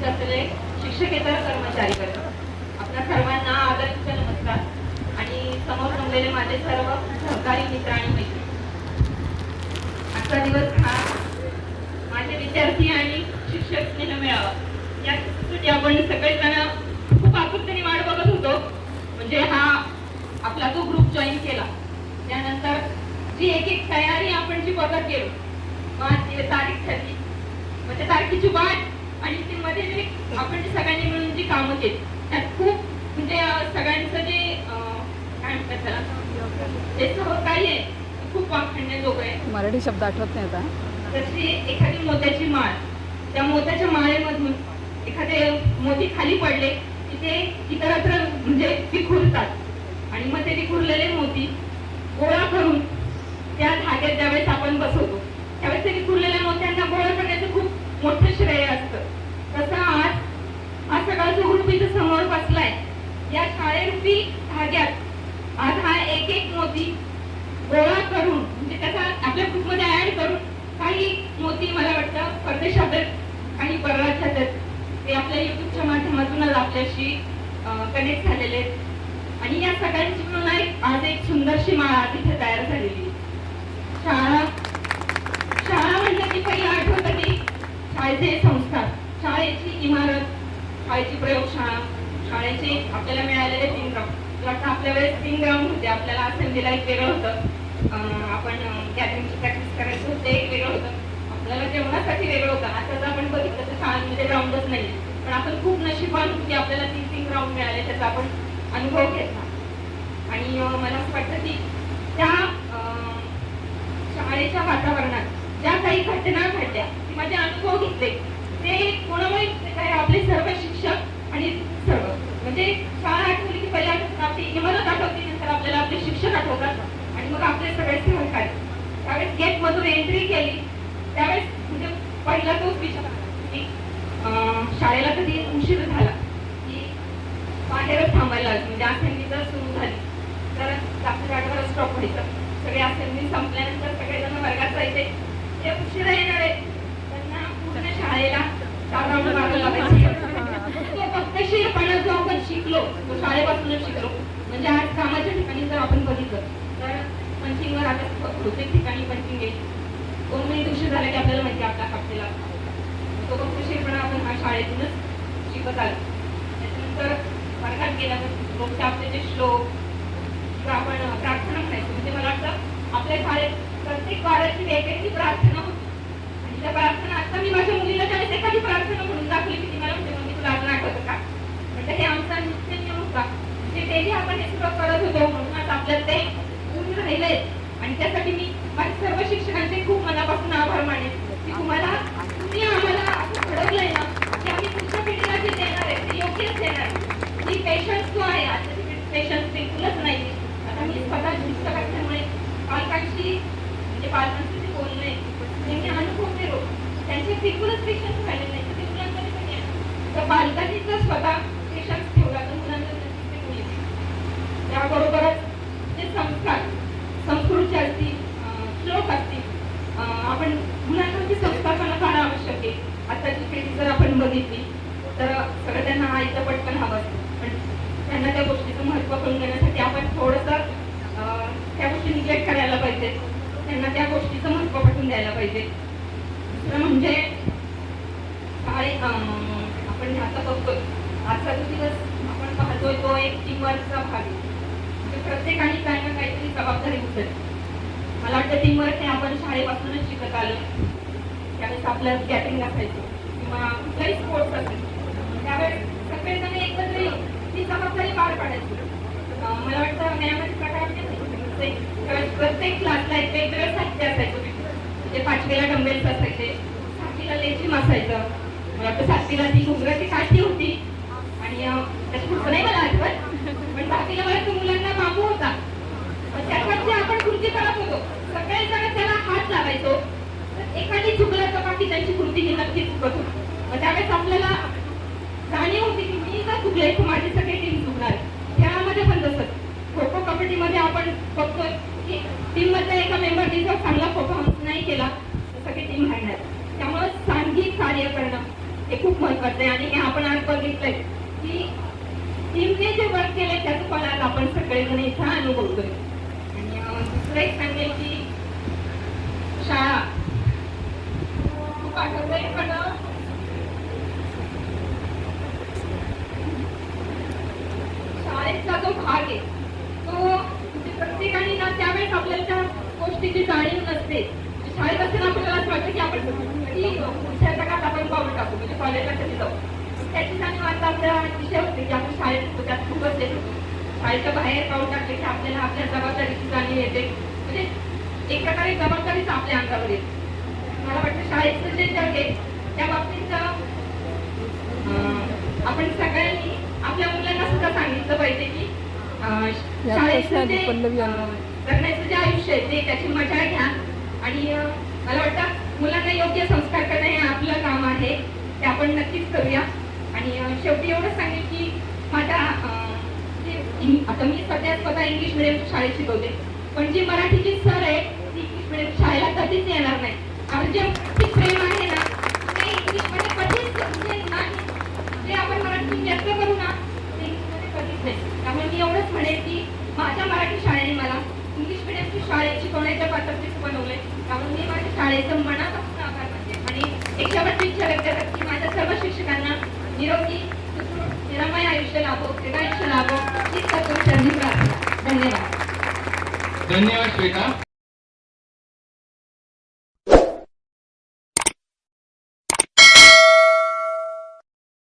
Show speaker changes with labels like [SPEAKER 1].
[SPEAKER 1] उपस्थित असलेले शिक्षकेतर कर्मचारी वर्ग आपल्या सर्वांना आदरणीचा नमस्कार. आणि समोर जमलेले माझे सर्व सहकारी मित्र आणि मैत्री आजचा दिवस हा माझे विद्यार्थी आणि शिक्षक स्नेह मिळावा. यासाठी आपण सगळेजण खूप आतुरतेने वाट बघत होतो. म्हणजे हा आपला जो ग्रुप जॉईन केला. त्यानंतर जी एक एक तयारी आपण जी बघत गेलो. मग तारीख ठरली. म्हणजे तारखेची वाट आणि ती मध्ये जे आपण जे सगळ्यांनी मिळून जी कामं केली त्यात खूप म्हणजे सगळ्यांचं जे काय म्हणतात त्याला? जे सहकार्य आहे ते खूप वाखाणण्याजोगं आहे
[SPEAKER 2] मराठी शब्द आठवत नाही आता.
[SPEAKER 1] जशी एखादी मोत्याची माळ त्या मोत्याच्या माळेमधून एखादे मोती खाली पडले की ते इतरत्र म्हणजे विखुरतात. आणि मग ते विखुरलेले मोती गोळा करून त्या धाग्यात ज्यावेळेस आपण बसवतो त्यावेळेस ते विखुरलेल्या मोत्यांना गोळा करण्याचं खूप मोठं श्रेय असतं. तसं आज हा सगळा जो ग्रुप समोर बसलाय या शाळेरूपी धाग्यात आज हा एक एक मोती गोळा करून म्हणजे त्याचा आपल्या ग्रुपमध्ये ऍड करून काही मोती मला वाटतं परदेशात काही परराज्यात ते आपल्या युट्यूबच्या माध्यमातूनच आपल्याशी कनेक्ट झालेले आहेत. आणि या सगळ्यांची म्हणून आज एक सुंदरशी माळा तिथे तयार झालेली शाळा म्हणलं की पहिली आठवतं की शाळेचे संस्कार. शाळेची इमारत शाळेची प्रयोगशाळा शाळेचे आपल्याला मिळालेले तीन ग्राउंड. वाटतं आपल्या वेळेस तीन ग्राउंड होते. आपल्याला असेंब्लीला एक वेगळं होतं. आपण गॅदरिंगची प्रॅक्टिस करायचं होतं एक वेगळं होतं. आपल्याला जेवणासाठी वेगळं होतं. आता जर आपण बघितलं तर शाळांमध्ये ग्राउंडच नाही पण आपण खूप नशिबान की आपल्याला तीन तीन ग्राउंड मिळाले त्याचा आपण अनुभव घेतला. आणि मला असं वाटतं की त्या अं, शाळेच्या वातावरणात काही घटना घडल्या. माझे अनुभव घेतले ते कोणामुळे काय आपले सर्व शिक्षक आणि सर्व. म्हणजे शाळा आठवली की पहिल्या आपली इमारत आठवते नंतर आपल्याला आपले शिक्षक आठवतात आणि मग आपले सगळे सहकारी त्यावेळेस गेट मधून एंट्री केली. त्यावेळेस म्हणजे पहिला तोच विचार की शाळेला कधी उशीर झाला की बाहेरच थांबायला लागली. म्हणजे असेंब्ली जर सुरू झाली तर डॉक्टर आठवडा स्टॉप व्हायचं. सगळे असेंब्ली संपल्यानंतर सगळेजण वर्गात जायचे. जे उशिरा येणार आहे त्यांना पूर्ण शाळेला तो फक्त जो आपण शिकलो. तो शाळेपासूनच शिकलो. म्हणजे आज कामाच्या ठिकाणी जर आपण बघितलं. तर पंचिंगवर आता बहुतेक ठिकाणी पंचिंग आहे. दोन झाला की आपल्याला माहिती आपला हप्तेला तो फक्त शिरपणा आपण हा शाळेतूनच शिकत आलो. त्याच्यानंतर वर्गात गेल्यानंतर आपले जे श्लोक आपण प्रार्थना म्हणायचो. म्हणजे मला वाटतं आपल्या शाळेत प्रत्येक बाळाची वेगवेगळी प्रार्थना होती. आणि त्या प्रार्थना आता मी माझ्या मुलीला त्यावेळेस एखादी प्रार्थना म्हणून दाखवली की ती मला म्हणते मम्मी तुला अजून आठवतं का? म्हणजे हे आमचा नित्य नियम होता. म्हणजे डेली आपण हे सगळं करत होतो. म्हणून आता आपल्याला ते पूर्ण राहिलंय आणि त्यासाठी मी माझ्या सर्व शिक्षकांचे खूप मनापासून आभार मानेन की तुम्हाला तुम्ही आम्हाला असं घडवलंय ना की आम्ही पुढच्या पिढीला जे देणार आहे ते योग्यच देणार आहे. ही पेशन्स जो आहे आजची पेशन्स बिलकुलच नाही आता मी स्वतः शिक्षक असल्यामुळे पालकांशी म्हणजे पालकांशी जे बोलणं आहे त्यांनी अनुभव ते रोज त्यांचे बिलकुलच पेशन्स राहिले नाही तर ते मुलांमध्ये पण येणार तर पालकांनी जर स्वतः पेशन्स ठेवला तर मुलांना नक्कीच ते मुली त्याबरोबरच जे संस्कार संस्कृती असतील अं, श्लोक असतील अं, आपण मुलांवरती संस्कार फार आवश्यक आहे आताची पिढी जर आपण बघितली तर सगळं त्यांना आईचं पटकन हवं असतं पण त्यांना त्या गोष्टीचं महत्त्व कळून देण्यासाठी आपण थोडंसं अं, त्या गोष्टी निग्लेक्ट करायला पाहिजे त्यांना त्या गोष्टीचं महत्त्व पटवून द्यायला पाहिजे दुसरं म्हणजे शाळे अं, आपण आता बघतोय. आजचा जो दिवस आपण पाहतोय तो एक टीमवर्कचा भाग आहे. म्हणजे प्रत्येकाने काही ना काहीतरी जबाबदारी उचलली. मला वाटतं टीमवर्क हे आपण शाळेपासूनच शिकत आलो त्यावेळेस आपलं गॅदरिंग असायचं किंवा कुठलाही स्पोर्ट्स असेल. त्यावेळेस सगळेजण एकत्र येऊन ती जबाबदारी पार पाडायची. मला वाटतं मॅमच प्रकारचे त्यावेळेस प्रत्येक क्लासला एक वेगवेगळं साहित्य असायचं. म्हणजे पाचवीला डंबेल्स असायचे सातवीला लेझिम असायचं मला तर सातवीला ती घुंगराची काठी होती. आणि त्याचं पुढचं नाही मला आठवत. पण बाकीला मला तो मुलांना बांबू होता. मग त्याच्यावरती आपण कृती करत होतो. सगळे जण त्याला हात लावायचो तर एखादी चुकलं तर बाकी त्यांची कृती ही नक्की चुकत होती. मग त्यावेळेस आपल्याला जाणीव होती की मी जर चुकले? तर माझी सगळी टीम चुकणार? खेळामध्ये पण जसं खो खो कबड्डीमध्ये आपण बघतोय की टीम मधल्या एका मेंबरने जर चांगला परफॉर्मन्स नाही केला तर सगळी टीम हारणार त्यामुळे सांघिक कार्य करणं हे खूप महत्वाचं आहे. आणि हे आपण आज बघितलंय की टीमने जे वर्क केलंय त्याचं फळ आज आपण सगळेजण इथं अनुभवतोय. आणि दुसरं एक सांगेल की शाळा. खूप आठवतंय पण शाळेचा जो भाग आहे तो म्हणजे प्रत्येकाने ना त्यावेळेस आपल्याला त्या गोष्टीची जाणीव नसते. शाळेत असताना आपल्याला असं वाटतं की आपण कधी पुढच्या जगात आपण पाऊल टाकू म्हणजे कॉलेजला कधी जाऊ. त्याची जाणीव आता आपल्या विषय होते की आपण शाळेत होतो त्यात खूपच येत होतो. शाळेच्या बाहेर पाऊल टाकले की आपल्याला आपल्या जबाबदारीची जाणीव येते. म्हणजे एक प्रकारे जबाबदारीच आपल्या अंगावर येते. मला वाटतं शाळेचं जे जग आहे त्या बाबतीत आपण सगळ्यांनी आपल्या मुलांना सुद्धा सांगितलं पाहिजे की शाळेचं जे. अं, जगण्याचं जे आयुष्य आहे ते त्याची मजा घ्या. आणि मला वाटतं मुलांना योग्य संस्कार करणं हे आपलं काम आहे. ते आपण नक्कीच करूया. आणि शेवटी एवढं सांगेल की माझ्या आता मी सध्या स्वतः इंग्लिश मिडियम शाळेत शिकवते. पण जी मराठीची सर आहे ती इंग्लिश मिडियम शाळेला कधीच येणार नाही. आणि जे मराठी प्रेम आहे ना ते इंग्लिशमध्ये कधीच म्हणजे नाही. जे आपण मराठी व्यक्त करू ना ते इंग्लिशमध्ये कधीच नाही. त्यामुळे मी एवढंच म्हणेन की माझ्या मराठी शाळेने मला इंग्लिश मिडियमची शाळेत शिकवण्याच्या पात्रतेच बनवले त्यामुळे मी माझ्या शाळेचं मनापासून आभार मानते. आणि एक शेवटची इच्छा व्यक्त करते की माझ्या सर्व शिक्षकांना निरोगी निरामय आयुष्य लाभो क्रीडा आयुष्य लाभो हीच सद्गुरू प्रार्थना. धन्यवाद.
[SPEAKER 3] धन्यवाद श्वेता.